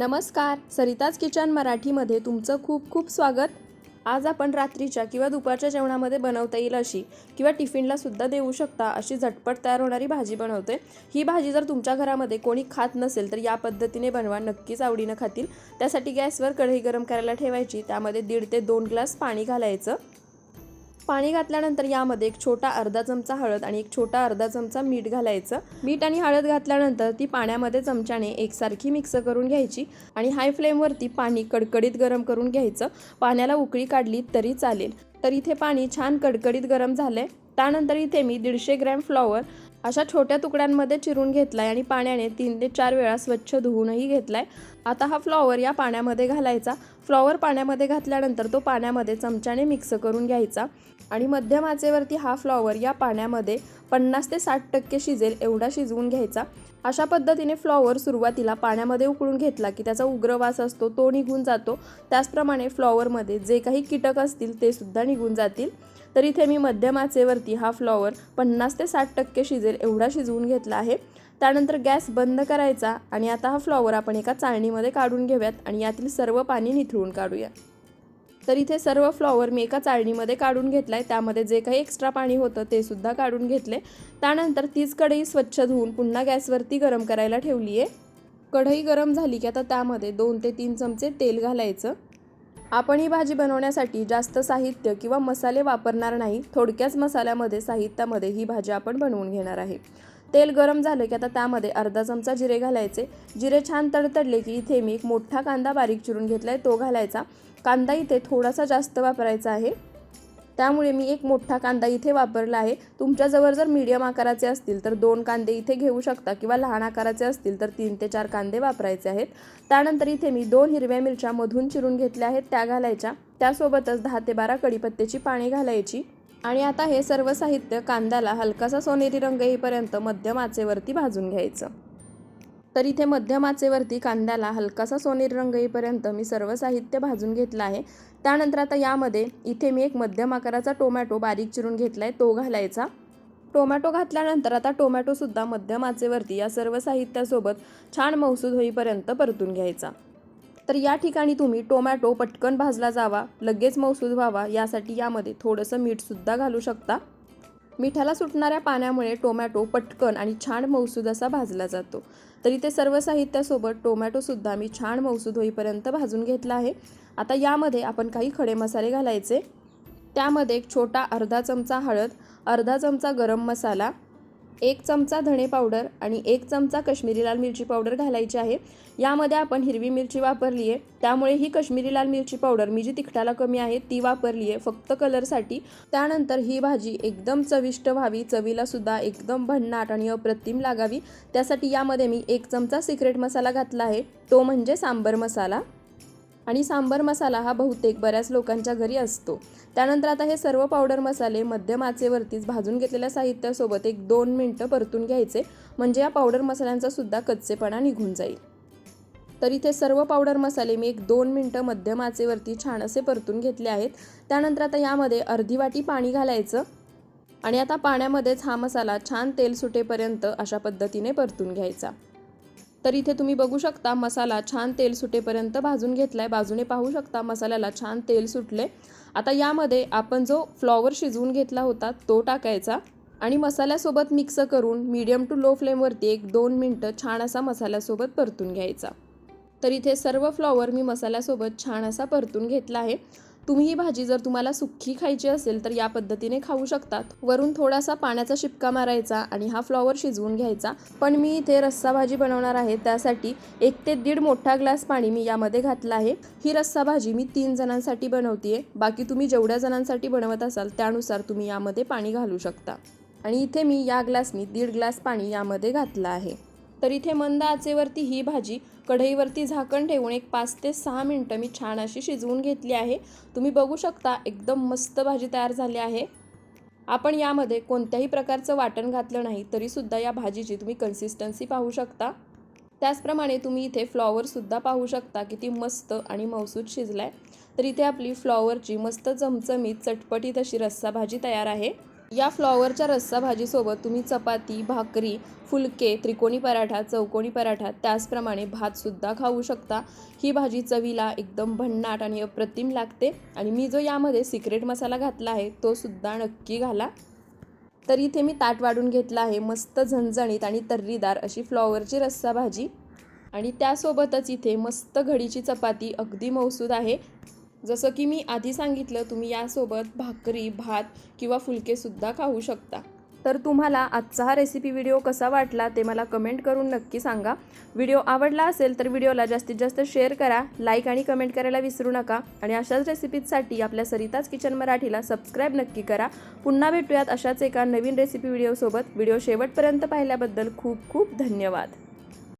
नमस्कार. सरिताज किचन मराठीमध्ये तुमचं खूप खूप स्वागत. आज आपण रात्रीच्या किंवा दुपारच्या जेवणामध्ये बनवता येईल अशी किंवा टिफिनला सुद्धा देऊ शकता अशी झटपट तयार होणारी भाजी बनवते. ही भाजी जर तुमच्या घरामध्ये कोणी खात नसेल तर या पद्धतीने बनवा. नक्कीच आवडीनं खातील. त्यासाठी गॅसवर कढई गरम करायला ठेवायची. त्यामध्ये दीड ते दोन ग्लास पाणी घालायचं. पाणी घातल्यानंतर यामध्ये एक छोटा अर्धा चमचा हळद आणि एक छोटा अर्धा चमचा मीठ घालायचं. मीठ आणि हळद घातल्यानंतर ती पाण्यामध्ये चमच्याने एकसारखी मिक्स करून घ्यायची आणि हाय फ्लेमवरती पाणी कडकडीत गरम करून घ्यायचं. पाण्याला उकळी काढली तरी चालेल. तर इथे पाणी छान कडकडीत गरम झालंय. त्यानंतर इथे मी दीडशे ग्रॅम फ्लॉवर अशा छोट्या तुकड्यांमध्ये चिरून घेतलाय आणि पाण्याने तीन ते चार वेळा स्वच्छ धुवूनही घेतलाय. आता हा फ्लॉवर या पाण्यामध्ये घालायचा. फ्लॉवर पाण्यामध्ये घातल्यानंतर तो पाण्यामध्ये चमच्याने मिक्स करून घ्यायचा आणि मध्यम आचेवरती हा फ्लॉवर या पाण्यामध्ये पन्नास ते साठ टक्के शिजेल एवढा शिजवून घ्यायचा. अशा पद्धतीने फ्लॉवर सुरुवातीला पाण्यामध्ये उकळून घेतला की त्याचा उग्र वास असतो तो निघून जातो. त्याचप्रमाणे फ्लॉवरमध्ये जे काही कीटक असतील ते सुद्धा निघून जातील. तर इथे मी मध्यम आचेवरती हा फ्लॉवर पन्नास ते साठ टक्के शिजेल एवढा शिजवून घेतला आहे. त्यानंतर गॅस बंद करायचा आणि आता हा फ्लॉवर आपण एका चाळणीमध्ये काढून घेऊयात आणि यातील सर्व पाणी निथळून काढूया. तर इथे सर्व फ्लॉवर मी एका चाळणीमध्ये काढून घेतला आहे त्यामध्ये जे काही एक्स्ट्रा पाणी होतं ते सुद्धा काढून घेतले. त्यानंतर तीच कढई स्वच्छ धुवून पुन्हा गॅसवरती गरम करायला ठेवली आहे कढई गरम झाली की आता त्यामध्ये दोन ते तीन चमचे तेल घालायचं. आपण ही भाजी बनवण्यासाठी जास्त साहित्य किंवा मसाले वापरणार नाही. थोडक्याच मसाल्यामध्ये साहित्यामध्ये ही भाजी आपण बनवून घेणार आहे. तेल गरम झालं की आता त्यामध्ये अर्धा चमचा जिरे घालायचे. जिरे छान तडतडले की इथे मी एक मोठा कांदा बारीक चिरून घेतला आहे तो घालायचा. कांदा इथे थोडासा जास्त वापरायचा आहे. त्यामुळे मी एक मोठा कांदा इथे वापरला आहे. तुमच्याजवळ जर मीडियम आकाराचे असतील तर दोन कांदे इथे घेऊ शकता किंवा लहान आकाराचे असतील तर तीन ते चार कांदे वापरायचे आहेत. त्यानंतर इथे मी दोन हिरव्या मिरच्या मधून चिरून घेतल्या आहेत. त्या घालायच्या. त्यासोबतच दहा ते बारा कडीपत्त्याची पाने घालायची. आणि आता हे सर्व साहित्य कांद्याला हलकासा सोनेरी रंग येईपर्यंत मध्यम आचेवरती भाजून घ्यायचं. तर इथे मध्यम आचेवरती कांद्याला हलकासा सोनेरी रंग येईपर्यंत मी सर्व साहित्य भाजून घेतलं आहे. त्यानंतर आता यामध्ये इथे मी एक मध्यम आकाराचा टोमॅटो बारीक चिरून घेतला आहे तो घालायचा. टोमॅटो घातल्यानंतर आता टोमॅटोसुद्धा मध्यम आचेवरती या सर्व साहित्यासोबत छान मौसूद होईपर्यंत परतून घ्यायचा. तर या ठिकाणी तुम्ही टोमॅटो पटकन भाजला जावा लगेच मौसूद व्हावा यासाठी यामध्ये थोडंसं मीठसुद्धा घालू शकता. मिठाला सुटणाऱ्या पाण्यामुळे टोमॅटो पटकन आणि छान मौसूद असा भाजला जातो. तरी ते सर्व साहित्यासोबत टोमॅटोसुद्धा मी छान मौसूद होईपर्यंत भाजून घेतला आहे. आता यामध्ये आपण काही खडे मसाले घालायचे. त्यामध्ये एक छोटा अर्धा चमचा हळद अर्धा चमचा गरम मसाला एक चमचा धणे पावडर आणि एक चमचा कश्मीरी लाल मिरची पावडर घालायची आहे. यामध्ये आपण हिरवी मिरची वापरली आहे त्यामुळे ही कश्मीरी लाल मिरची पावडर मी जी तिखटाला कमी आहे ती वापरली आहे फक्त कलरसाठी. त्यानंतर ही भाजी एकदम चविष्ट व्हावी. चवीला सुद्धा एकदम भन्नाट आणि अप्रतिम लागावी. त्यासाठी यामध्ये मी एक चमचा सिक्रेट मसाला घातला आहे. तो म्हणजे सांबर मसाला. आणि सांबर मसाला हा बहुतेक बऱ्याच लोकांच्या घरी असतो. त्यानंतर आता हे सर्व पावडर मसाले मध्यम आचेवरतीच भाजून घेतलेल्या साहित्यासोबत एक दोन मिनटं परतून घ्यायचे. म्हणजे या पावडर मसाल्यांचा सुद्धा कच्चेपणा निघून जाईल. तर इथे सर्व पावडर मसाले मी एक दोन मिनटं मध्यम आचेवरती छान असे परतून घेतले आहेत. त्यानंतर आता यामध्ये अर्धी वाटी पाणी घालायचं. आणि आता पाण्यामध्येच हा मसाला छान तेल सुटेपर्यंत अशा पद्धतीने परतून घ्यायचा. तर इथे तुम्ही बघू शकता मसाला छान तेल सुटेपर्यंत भाजून घेतला आहे बाजूने पाहू शकता मसाल्याला छान तेल सुटले आता यामध्ये आपण जो फ्लॉवर शिजवून घेतला होता तो टाकायचा आणि मसाल्यासोबत मिक्स करून मीडियम टू लो फ्लेमवरती एक दोन मिनटं छान असा मसाल्यासोबत परतून घ्यायचा. तर इथे सर्व फ्लॉवर मी मसाल्यासोबत छान असा परतून घेतला आहे. तुम्ही ही भाजी जर तुम्हाला सुक्की खायची असेल तर या पद्धतीने खाऊ शकतात. वरून थोडासा पाण्याचा शिपका मारायचा आणि हा फ्लॉवर शिजवून घ्यायचा. पण मी इथे रस्सा भाजी बनवणार आहे. त्यासाठी एक ते दीड मोठा ग्लास पाणी मी यामध्ये घातलं आहे. ही रस्सा भाजी मी तीन जणांसाठी बनवते बाकी तुम्ही जेवढ्या जणांसाठी बनवत असाल त्यानुसार तुम्ही यामध्ये पाणी घालू शकता. आणि इथे मी या ग्लासनी दीड ग्लास पाणी यामध्ये घातलं आहे. तर इथे मंद आचेवरती ही भाजी कढईवरती झाकण ठेवून एक पाच ते सहा मिनटं मी छान अशी शिजवून घेतली आहे. तुम्ही बघू शकता एकदम मस्त भाजी तयार झाली आहे. आपण यामध्ये कोणत्याही प्रकारचं वाटण घातलं नाही तरीसुद्धा या भाजीची तुम्ही कन्सिस्टन्सी पाहू शकता. त्याचप्रमाणे तुम्ही इथे फ्लॉवरसुद्धा पाहू शकता किती मस्त आणि मौसूद आहे तर इथे आपली फ्लॉवरची मस्त चमचमीत चटपटीत अशी रस्सा भाजी तयार आहे. या फ्लॉवरच्या रस्सा भाजीसोबत तुम्ही चपाती भाकरी फुलके त्रिकोणी पराठा चौकोनी पराठा त्याचप्रमाणे भातसुद्धा खाऊ शकता. ही भाजी चवीला एकदम भन्नाट आणि अप्रतिम लागते आणि मी जो यामध्ये सिक्रेट मसाला घातला आहे तो सुद्धा नक्की घाला. तर इथे मी ताट वाढून घेतला आहे मस्त झणझणीत आणि तर्रीदार अशी फ्लॉवरची रस्सा भाजी. आणि त्यासोबतच इथे मस्त घडीची चपाती अगदी मौसूद आहे. जसं की मी आधी सांगितलं तुम्ही यासोबत भाकरी भात किंवा फुलकेसुद्धा खाऊ शकता. तर तुम्हाला आजचा हा रेसिपी व्हिडिओ कसा वाटला ते मला कमेंट करून नक्की सांगा. व्हिडिओ आवडला असेल तर व्हिडिओला जास्तीत जास्त शेअर करा लाईक आणि कमेंट करायला विसरू नका. आणि अशाच रेसिपीजसाठी आपल्या सरिताज किचन मराठीला सबस्क्राईब नक्की करा. पुन्हा भेटूयात अशाच एका नवीन रेसिपी व्हिडिओसोबत व्हिडिओ शेवटपर्यंत पाहिल्याबद्दल खूप खूप धन्यवाद.